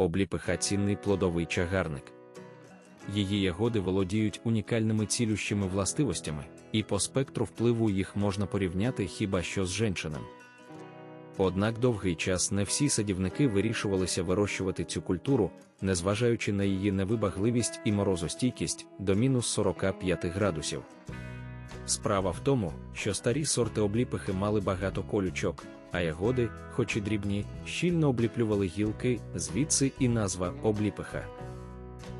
обліпиха цінний плодовий чагарник. Її ягоди володіють унікальними цілющими властивостями, і по спектру впливу їх можна порівняти хіба що з женчинам. Однак довгий час не всі садівники вирішувалися вирощувати цю культуру, незважаючи на її невибагливість і морозостійкість до мінус 45 градусів. Справа в тому, що старі сорти обліпихи мали багато колючок, а ягоди, хоч і дрібні, щільно обліплювали гілки, звідси і назва обліпиха.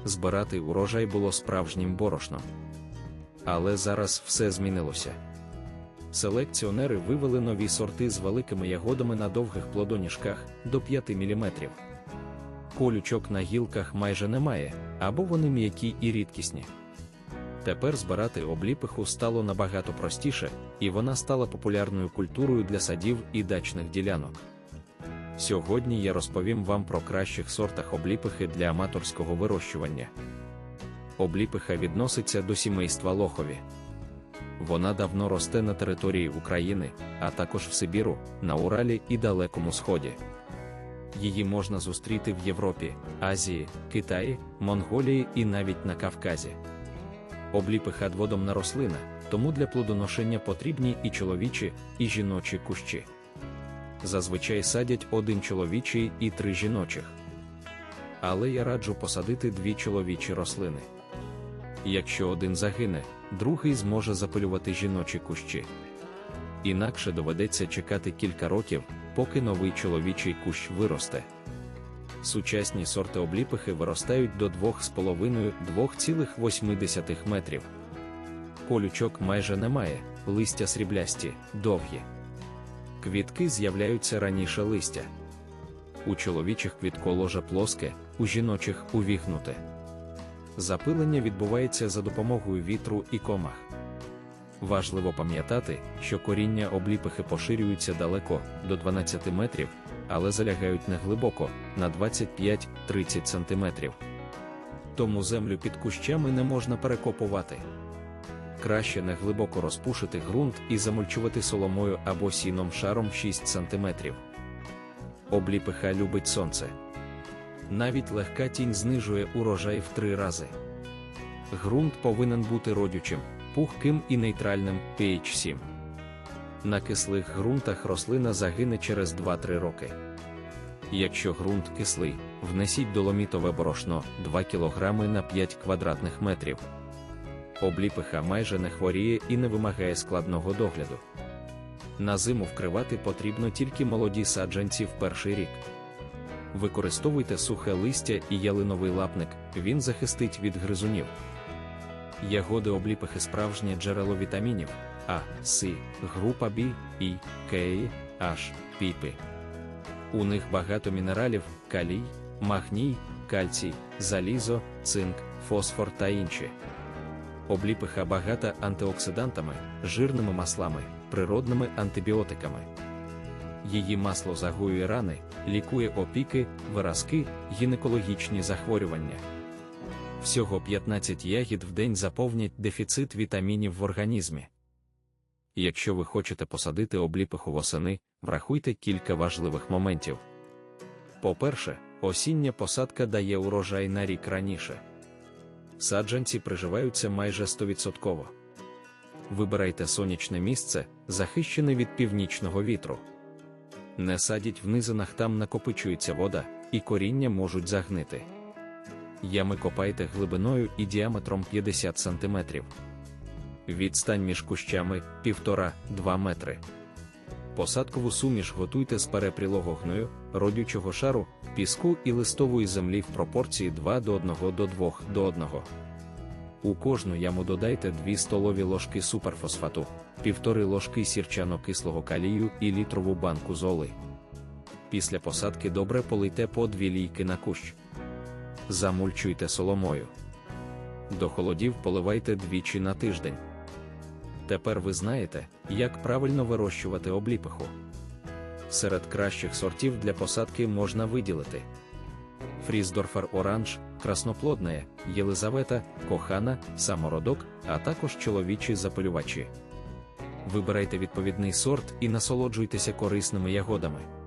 Збирати урожай було справжнім борошном. Але зараз все змінилося. Селекціонери вивели нові сорти з великими ягодами на довгих плодоніжках до 5 мм. Колючок на гілках майже немає, або вони м'які і рідкісні. Тепер збирати обліпиху стало набагато простіше, і вона стала популярною культурою для садів і дачних ділянок. Сьогодні я розповім вам про кращих сортах обліпихи для аматорського вирощування. Обліпиха відноситься до сімейства лохові. Вона давно росте на території України, а також в Сибіру, на Уралі і Далекому Сході. Її можна зустріти в Європі, Азії, Китаї, Монголії і навіть на Кавказі. Обліпиха дводомна рослина, тому для плодоношення потрібні і чоловічі, і жіночі кущі. Зазвичай садять один чоловічий і три жіночих. Але я раджу посадити дві чоловічі рослини. Якщо один загине, другий зможе запилювати жіночі кущі. Інакше доведеться чекати кілька років, поки новий чоловічий кущ виросте. Сучасні сорти обліпихи виростають до 2,5-2,8 метрів. Колючок майже немає, листя сріблясті, довгі. Квітки з'являються раніше листя. У чоловічих квітколоже плоске, у жіночих увігнуте. Запилення відбувається за допомогою вітру і комах. Важливо пам'ятати, що коріння обліпихи поширюються далеко до 12 метрів, але залягають неглибоко на 25-30 см. Тому землю під кущами не можна перекопувати. Краще неглибоко розпушити ґрунт і замульчувати соломою або сіном шаром 6 см. Обліпиха любить сонце. Навіть легка тінь знижує урожай в три рази. Ґрунт повинен бути родючим, пухким і нейтральним pH 7. На кислих ґрунтах рослина загине через 2-3 роки. Якщо ґрунт кислий, внесіть доломітове борошно 2 кг на 5 квадратних метрів. Обліпиха майже не хворіє і не вимагає складного догляду. На зиму вкривати потрібно тільки молоді саджанці в перший рік. Використовуйте сухе листя і ялиновий лапник, він захистить від гризунів. Ягоди обліпихи справжнє джерело вітамінів А, С, група Б, І, К, H, піпи. У них багато мінералів, калій, магній, кальцій, залізо, цинк, фосфор та інші. Обліпиха багата антиоксидантами, жирними маслами, природними антибіотиками. Її масло загоює рани, лікує опіки, виразки, гінекологічні захворювання. Всього 15 ягід в день заповнять дефіцит вітамінів в організмі. Якщо ви хочете посадити обліпиху восени, врахуйте кілька важливих моментів. По-перше, осіння посадка дає урожай на рік раніше. Саджанці приживаються майже 100%. Вибирайте сонячне місце, захищене від північного вітру. Не садіть в низинах, там накопичується вода, і коріння можуть загнити. Ями копайте глибиною і діаметром 50 см. Відстань між кущами 1,5-2 метри. Посадкову суміш готуйте з перепрілого гною, родючого шару, піску і листової землі в пропорції 2 до 1 до 2 до 1. У кожну яму додайте 2 столові ложки суперфосфату, 1,5 ложки сірчано-кислого калію і літрову банку золи. Після посадки добре полийте по 2 лійки на кущ. Замульчуйте соломою. До холодів поливайте двічі на тиждень. Тепер ви знаєте, як правильно вирощувати обліпиху. Серед кращих сортів для посадки можна виділити Фріздорфер Оранж, красноплодне, Єлизавета, Кохана, самородок, а також чоловічі запилювачі. Вибирайте відповідний сорт і насолоджуйтеся корисними ягодами.